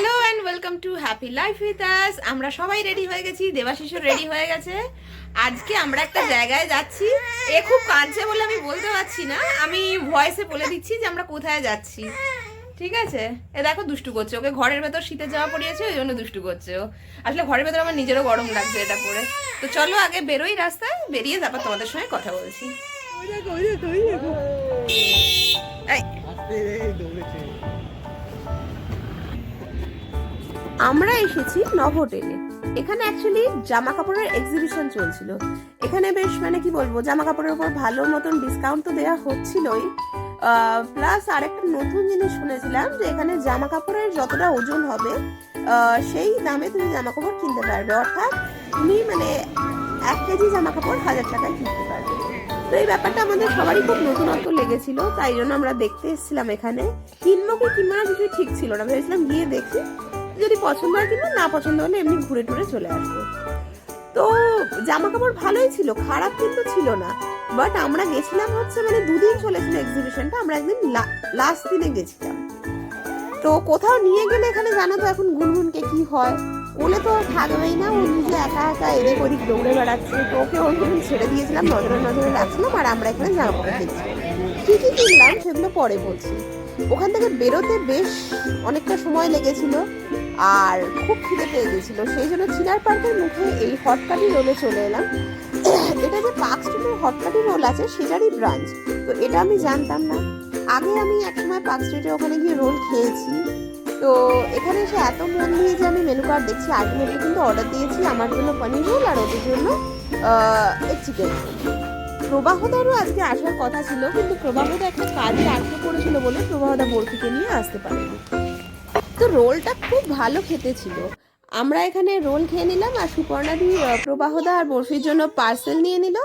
Hello and welcome to happy life with us আমরা সবাই ready হয়ে গেছি দেবাশিসও রেডি হয়ে গেছে। আজকে আমরা একটা জায়গায় যাচ্ছি। এ খুব কাঁদছে বলে আমি বলতে পারছি না। আমি ভয়েসে বলে দিচ্ছি যে আমরা কোথায় যাচ্ছি। ঠিক আছে? এ দেখো দুষ্টু করছে। ওকে ঘরের ভেতর শীতের জামা পরিয়েছে ওই জন্য দুষ্টু করছে ও। আসলে ঘরের ভেতর আমার নিজেরও গরম লাগছে এটা পরে। তো চলো আগে বেরোই রাস্তায় বেরিয়ে তারপর তোমাদের সঙ্গে কথা বলছি। এই। আমরা এসেছি নভ হোটেলে এখানে অ্যাকচুয়ালি জামা কাপড়ের এক্সিবিশন চলছিল। এখানে বেশ মানে কি বলব জামা কাপড়ের উপর ভালো মতন ডিসকাউন্ট তো দেওয়া হচ্ছিলই। প্লাস আরেকটা নতুন জিনিস শুনেছিলাম যে এখানে জামা কাপড়ের যতটা ওজন হবে সেই দামে তুমি জামা কাপড় কিনতে পারবে। অর্থাৎ তুমি মানে এক কেজি জামা কাপড় হাজার টাকায় কিনতে পারবে। তো এই ব্যাপারটা আমাদের সবারই খুব নতুনত্ব লেগেছিল, তাই জন্য আমরা দেখতে এসেছিলাম এখানে। কিনবো কি কিনবো না কিছুই ঠিক ছিল না। ভেবেছিলাম গিয়ে দেখি। যদি পছন্দ হয় কিনবো, না পছন্দ হলে এমনি ঘুরে টুরে চলে আসব। তো জামা কাপড় ভালোই ছিল, খারাপ কিন্তু ছিল না। বাট আমরা গেছিলাম হচ্ছে মানে দুদিন চলেছিল এক্সিবিশনটা আমরা একদিন লাস্ট দিনে গেছিলাম। তো কোথাও নিয়ে গেলে এখানে জানো তো এখন গুনগুনকে কি হয়? ওলে তো থাকবেই না, ও নিজে একা একা এদিক ওদিক দৌড়ে বেড়াচ্ছে। তো ওকে মতন ছেড়ে দিয়েছিলাম, নজরে নজরে রাখছিলাম, আর আমরা এখানে জামা কাপড় কিনছি কি কিনলাম সেগুলো পরে বলছি। ওখান থেকে বেরোতে বেশ অনেকটা সময় লেগেছিল আর খুব খিদে পেয়ে গেছিল। সেই জন্য চিনার পার্কের মুখে এই হটকাটি রোলে চলে এলাম। এটা যে পার্ক স্ট্রিটের হটকাটি রোল আছে, সেটারই ব্রাঞ্চ তো এটা আমি জানতাম না। আগে আমি একসময় পার্ক স্ট্রিটে ওখানে গিয়ে রোল খেয়েছি। তো এখানে এসে এত মন দিয়ে যে আমি মেনু কার্ড দেখছি আলটিমেটলি কিন্তু অর্ডার দিয়েছি আমার জন্য পনির রোল আর ওদের জন্য চিকেন প্রবাহদারও আজকে আসার কথা ছিল কিন্তু প্রবাহদা একটা কাজে আটকে পড়েছিল বলে প্রবাহদা বরফিকে নিয়ে আসতে পারেনি। তো রোলটা খুব ভালো খেতে ছিল। আমরা এখানে রোল খেয়ে নিলাম আর সুপর্ণাদি প্রবাহদা আর বরফির জন্য পার্সেল নিয়ে নিল।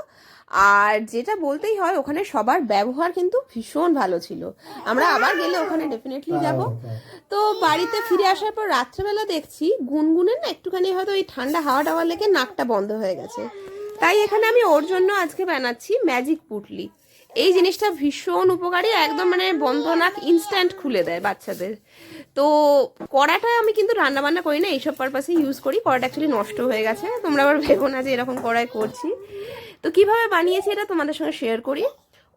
আর যেটা বলতেই হয় ওখানে সবার ব্যবহার কিন্তু ভীষণ ভালো ছিল। আমরা আবার গেলে ওখানে ডেফিনেটলি যাব। তো বাড়িতে ফিরে আসার পর রাত্রেবেলা দেখছি গুনগুনের না একটুখানি হয়তো এই ঠান্ডা হাওয়া টাওয়া লেগে নাকটা বন্ধ হয়ে গেছে। তাই এখানে আমি ওর জন্য আজকে বানাচ্ছি ম্যাজিক পুটলি। এই জিনিসটা ভীষণ উপকারী, একদম মানে বন্ধ নাক ইনস্ট্যান্ট খুলে দেয় বাচ্চাদের। তো কড়াটা আমি কিন্তু রান্নাবান্না করি না, এইসব পারপাসে ইউজ করি। কড়াটা অ্যাকচুয়ালি নষ্ট হয়ে গেছে, তোমরা আবার ভেবো না যে এরকম কড়াই করছি। তো কীভাবে বানিয়েছি এটা তোমাদের সঙ্গে শেয়ার করি।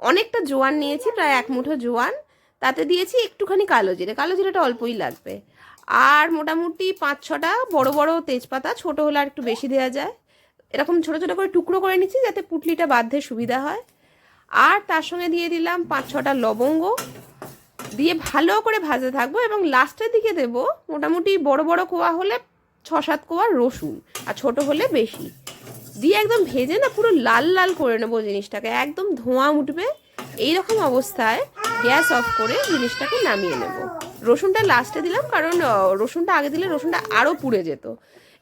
অনেকটা জোয়ান নিয়েছি, প্রায় এক মুঠো জোয়ান। তাতে দিয়েছি একটুখানি কালো জিরে, কালো জিরেটা অল্পই লাগবে। আর মোটামুটি পাঁচ ছটা বড় বড় তেজপাতা, ছোট হলে আর একটু বেশি দেওয়া যায়। এরকম ছোট ছোট করে টুকরো করে নিচ্ছি যাতে পুটলিটা বাঁধতে সুবিধা হয়। আর তার সঙ্গে দিয়ে দিলাম পাঁচ ছটা লবঙ্গ। দিয়ে ভালো করে ভাজতে থাকব এবং লাস্টের দিকে দেব মোটামুটি বড় বড় কোয়া হলে ছ সাত কোয়া রসুন, আর ছোট হলে বেশি। দিয়ে একদম ভেজে না পুরো লাল লাল করে নেব জিনিসটাকে, একদম ধোঁয়া উঠবে। এই রকম অবস্থায় গ্যাস অফ করে জিনিসটাকে নামিয়ে নেব। রসুনটা লাস্টে দিলাম কারণ রসুনটা আগে দিলে রসুনটা আরও পুড়ে যেত।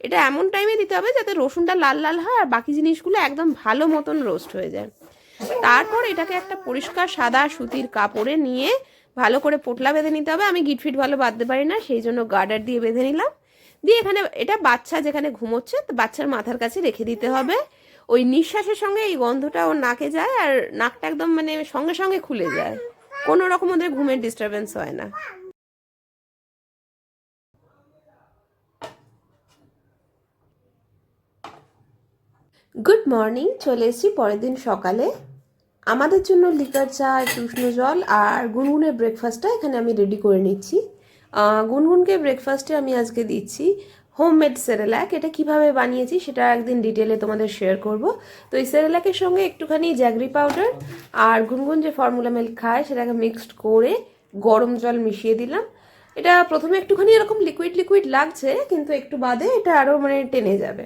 এটা এমন টাইমে দিতে হবে যাতে রসুনটা লাল লাল হয় আর বাকি জিনিসগুলো একদম ভালো মতন রোস্ট হয়ে যায়। তারপর এটাকে একটা পরিষ্কার সাদা সুতির কাপড়ে নিয়ে ভালো করে পোটলা বেঁধে নিতে হবে। আমি গিটফিট ভালো বাঁধতে পারি না, সেই জন্য গার্ডার দিয়ে বেঁধে নিলাম। দিয়ে এখানে এটা বাচ্চা যেখানে ঘুমোচ্ছে, তো বাচ্চার মাথার কাছে রেখে দিতে হবে। ওই নিঃশ্বাসের সঙ্গে এই গন্ধটা ওর নাকে যায় আর নাকটা একদম মানে সঙ্গে সঙ্গে খুলে যায়। কোনো রকম ওদের ঘুমের ডিস্টারবেন্স হয় না। গুড মর্নিং চলে এসেছি পরের দিন সকালে। আমাদের জন্য লিকার চা একটু উষ্ণ জল আর গুনগুনের ব্রেকফাস্টটা এখানে আমি রেডি করে নিচ্ছি। গুনগুনকে ব্রেকফাস্টে আমি আজকে দিচ্ছি হোমমেড সেরেলাক এটা কীভাবে বানিয়েছি সেটা একদিন ডিটেলে তোমাদের শেয়ার করব। তো এই সেরেলাকের সঙ্গে একটুখানি জ্যাগরি পাউডার আর গুনগুন যে ফর্মুলা মিল্ক খায় সেটাকে মিক্সড করে গরম জল মিশিয়ে দিলাম। এটা প্রথমে একটুখানি এরকম লিকুইড লিকুইড লাগছে, কিন্তু একটু বাদে এটা আরও মানে টেনে যাবে।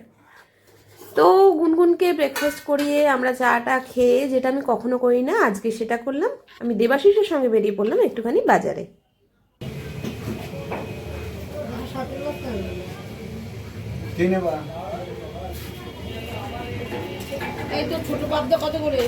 তো গুনগুনকে ব্রেকফাস্ট করিয়ে আমরা চাটা খেয়ে যেটা আমি কখনো করি না আজকে সেটা করলাম। আমি দেবাশিসের সঙ্গে বেরিয়ে পড়লাম একটুখানি বাজারে। এই তো ছোট পাবদা কত করে?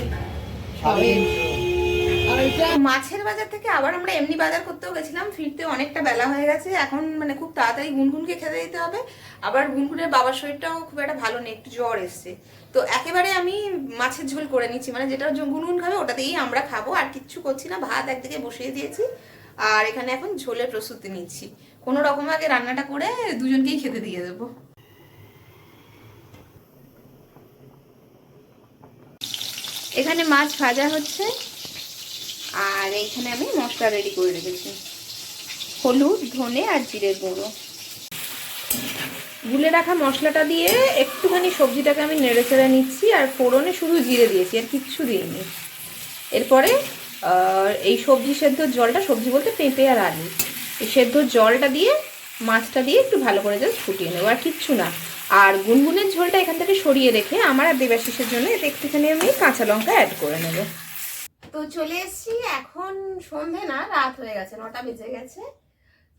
মাছের বাজার থেকে আবার আমরা এমনি বাজার করতেও গেছিলাম ফিরতে অনেকটা বেলা হয়ে গেছে, এখন মানে খুব তাড়াতাড়ি গুনগুনকে খেতে দিতে হবে। আবার গুনগুনের বাবার শরীরটাও খুব একটা ভালো নেই, একটু জ্বর এসছে। তো একেবারে আমি মাছের ঝোল করে নিচ্ছি মানে যেটা গুনগুন খাবে ওটাতেই আমরা খাব, আর কিচ্ছু করছি না, ভাত একদিকে বসিয়ে দিয়েছি, আর এখানে এখন ঝোলের প্রস্তুতি নিচ্ছি। কোনো রকম আগে রান্নাটা করে দুজনকেই খেতে দিয়ে দেবো। এখানে মাছ ভাজা হচ্ছে। আর এইখানে আমি মশলা রেডি করে রেখেছি। হলুদ, ধনে আর জিরের গুঁড়ো। গুলে রাখা মশলাটা দিয়ে একটুখানি সবজিটাকে আমি নেড়ে চেড়ে নিচ্ছি আর ফোড়নে শুধু জিরে দিয়েছি, আর কিচ্ছু দিইনি। এরপরে এই সবজি সেদ্ধর জলটা, সবজি বলতে পেঁপে আর আলু। এই সেদ্ধর জলটা দিয়ে, মাছটা দিয়ে একটু ভালো করে জাস্ট ফুটিয়ে নেব, আর কিচ্ছু না। আর গুনগুনের ঝোলটা এখান থেকে সরিয়ে রেখে আমার আর দেবাশিসের জন্য এতে একটুখানি আমি কাঁচা লঙ্কা অ্যাড করে নেব। তো চলে এসেছি। এখন সন্ধে না, রাত হয়ে গেছে, নটা বেজে গেছে।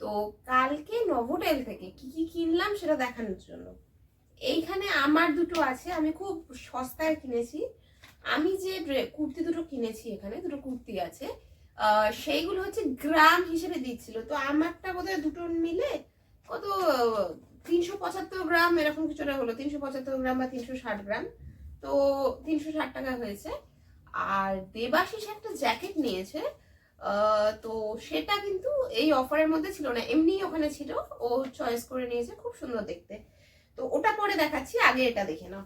তো কালকে নভোটেল থেকে কি কি কিনলাম সেটা দেখানোর জন্য। এইখানে আমার দুটো আছে, আমি খুব সস্তায় কিনেছি। আমি যে কুর্তি দুটো কিনেছি এখানে, দুটো কুর্তি আছে। সেইগুলো হচ্ছে গ্রাম হিসেবে দিচ্ছিল। তো আমারটা বোধহয় দুটো মিলে কত, তিনশো পঁচাত্তর গ্রাম, এরকম কিছুটা হলো। তিনশো পঁচাত্তর গ্রাম বা তিনশো ষাট গ্রাম। তো তিনশো ষাট টাকা হয়েছে। আর দেবাশিস একটা জ্যাকেট নিয়েছে তো সেটা কিন্তু এই অফারের মধ্যে ছিল না এমনি ওখানে ছিল, ও চয়েস করে নিয়েছে, খুব সুন্দর দেখতে। তো ওটা পরে দেখাচ্ছি, আগে এটা দেখে নাও।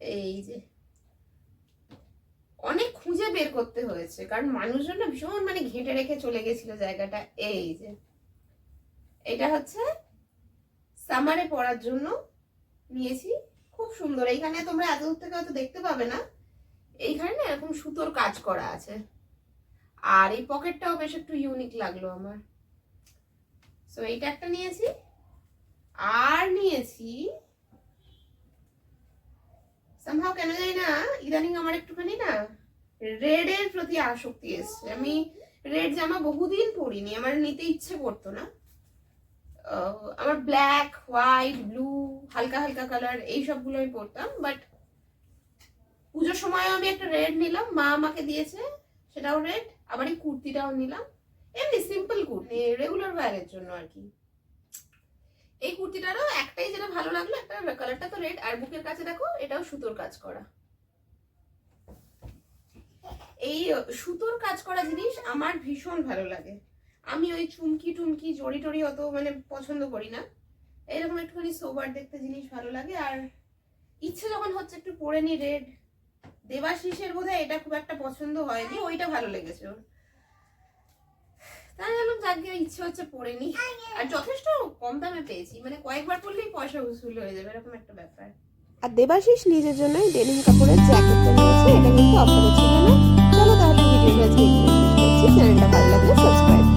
এই যে, অনেক খুঁজে বের করতে হয়েছে, কারণ মানুষজন না ভীষণ মানে ঘেঁটে রেখে চলে গেছিল জায়গাটা। এই যে, এটা হচ্ছে সামারে পরার জন্য নিয়েছি। খুব সুন্দর। এইখানে তোমরা এত থেকে হয়তো দেখতে পাবে না। এইখানে না এরকম সুতোর কাজ করা আছে। আর এই পকেটটাও বেশ একটু ইউনিক লাগল আমার। সো এইটা একটা নিয়েছি। আর নিয়েছি সামহাও কেন জানি না, ইদানিং আমার একটুখানি না রেড এর প্রতি আসক্তি এসছে। আমি রেড জামা বহুদিন পরিনি, আমার নিতে ইচ্ছে করতো না। আমার ব্ল্যাক হোয়াইট ব্লু হালকা হালকা কালার এই সবগুলো আমি পরতাম বাট পুজোর সময়ও আমি একটা রেড নিলাম, মা আমাকে দিয়েছে, সেটাও রেড আবার এই কুর্তিটাও নিলাম, এমনি সিম্পল কুর্তি রেগুলার ওয়্যারের জন্য আর কি। এই কুর্তিটারও একটাই যেটা ভালো লাগল, একটা কালারটা তো রেড আর বুকের কাছে দেখো, এটাও সুতোর কাজ করা। এই সুতোর কাজ করা জিনিস আমার ভীষণ ভালো লাগে। আমি ওই চুমকি টুমকি, জড়ি টড়ি অত মানে পছন্দ করি না। এরকম একটুখানি সোবার দেখতে জিনিস ভালো লাগে। আর ইচ্ছে যখন হচ্ছে একটু পরে নি রেড দেবাশিসের বোধহয় এটা খুব একটা পছন্দ হয়নি, ওইটা ভালো লেগেছে ওর। তাই ভাবলাম যাকে ইচ্ছে হচ্ছে পরে নি। আর যথেষ্ট কম দামে পেয়েছি মানে কয়েকবার পরলেই পয়সা উসুল হয়ে যাবে, এরকম একটা ব্যাপার। আর দেবাশিস নিজের জন্য ডেনিম কাপড়ের জ্যাকেটটা নিয়েছে এটা কিন্তু অফারে ছিল না চলো তাহলে ভিডিওটা আজকে এখানে শেষ করছি। চ্যানেলটা ভালো লাগলে সাবস্ক্রাইব